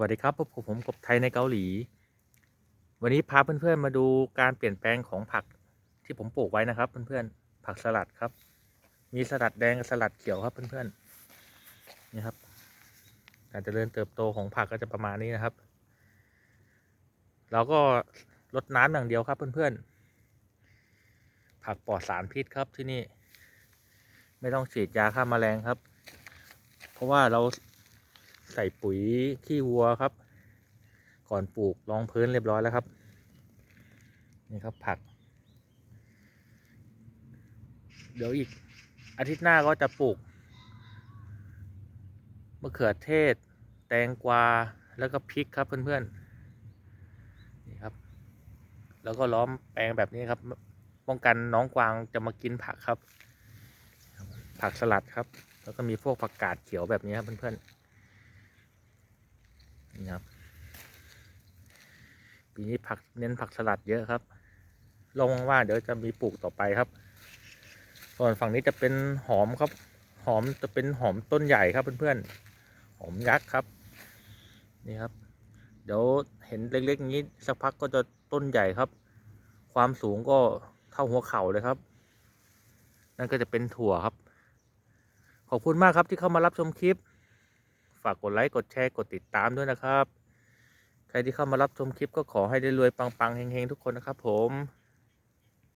วัสดีครับพบกับผมกบไทยในเกาหลี วันนี้พาเพื่อนๆมาดูการเปลี่ยนแปลงของผักที่ผมปลูกไว้นะครับ เพื่อนๆผักสลัดครับ มีสลัดแดงกับสลัดเขียวครับเพื่อนๆนี่ครับการเจริญเติบโตของผักก็จะประมาณนี้นะครับ เราก็ลดน้ำอย่างเดียวครับเพื่อนๆผักปลอดสารพิษครับที่นี่ ไม่ต้องฉีดยาฆ่าแมลงครับ เพราะว่าเรา ใส่ปุ๋ยขี้วัวครับ ก่อนปลูกรองพื้นเรียบร้อยแล้วครับ นี่ครับผัก เดี๋ยวอีกอาทิตย์หน้าก็จะปลูกมะเขือเทศ แตงกวาแล้วก็พริกครับเพื่อนๆนี่ครับ แล้วก็ล้อมแปลงแบบนี้ครับ ป้องกันน้องกวางจะมากินผักครับ ผักสลัดครับ แล้วก็มีพวกผักกาดเขียวแบบนี้ครับเพื่อนๆ นี่ครับ ปีนี้ผักเน้นผักสลัดเยอะครับลงว่าเดี๋ยวจะมีปลูกต่อไปครับ ส่วนฝั่งนี้จะเป็นหอมครับ หอมจะเป็นหอมต้นใหญ่ครับเพื่อนๆ หอมยักษ์ครับ นี่ครับ เดี๋ยวเห็นเล็กๆนี้สักพักก็จะต้นใหญ่ครับ ความสูงก็เท่าหัวเข่าเลยครับ นั่นก็จะเป็นถั่วครับ ขอบคุณมากครับที่เข้ามารับชมคลิปากกดไลค์กดแชร์กดติดตามด้วยนะครับ ใครที่เข้ามารับชมคลิปก็ขอให้ได้รวยปังๆเฮงๆทุกคนนะครับผม